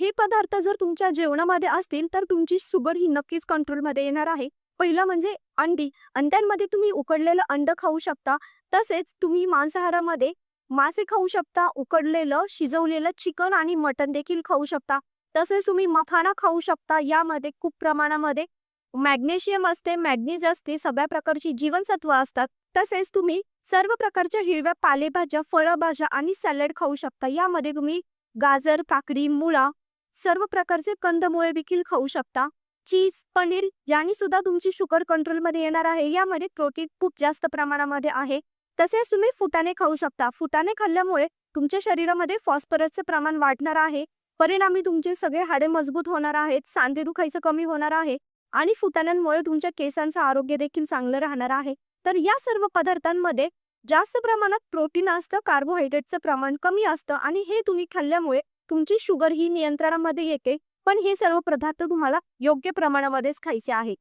हे पदार्थ जर तुमच्या जेवणामध्ये असतील तर तुमची शुगर ही नक्कीच कंट्रोलमध्ये येणार आहे. पहिलं म्हणजे अंडी. अंड्यांमध्ये तुम्ही उकडलेलं अंड खाऊ शकता. तसेच तुम्ही मांसाहारामध्ये मासे खाऊ शकता उकडलेलं शिजवलेलं चिकन आणि मटन देखील खाऊ शकता. तसेच तुम्ही मखाना खाऊ शकता. यामध्ये खूप प्रमाणामध्ये मॅग्नेशियम असते मॅग्नीज असते सगळ्या प्रकारची जीवनसत्व असतात. तसेच तुम्ही सर्व प्रकारच्या हिरव्या पालेभाज्या फळभाज्या आणि सॅलड खाऊ शकता. यामध्ये तुम्ही गाजर काकडी मुळा सर्व प्रकारचे कंदमुळे देखील खाऊ शकता. चीज पनीर यांनी सुद्धा तुमची शुगर कंट्रोलमध्ये येणार आहे. यामध्ये प्रोटीन खूप जास्त प्रमाणामध्ये आहे. तसेच तुम्ही फुटाणे खाऊ शकता. फुटाणे खाल्ल्यामुळे तुमच्या शरीरामध्ये फॉस्फरसचे प्रमाण वाढणार आहे. परिणामी तुमचे सगळे हाडे मजबूत होणार आहेत. सांधे दुखायचं कमी होणार आहे. आणि फुटाण्यांमुळे तुमच्या केसांचं आरोग्य देखील चांगलं राहणार आहे. तर या सर्व पदार्थांमध्ये जास्त प्रमाणात प्रोटीन असतं कार्बोहायड्रेटचं प्रमाण कमी असतं. आणि हे तुम्ही खाल्ल्यामुळे तुमची शुगर ही नियंत्रणामध्ये येते पण हे सर्व पदार्थ तुम्हाला योग्य प्रमाणामध्येच खायचे आहे.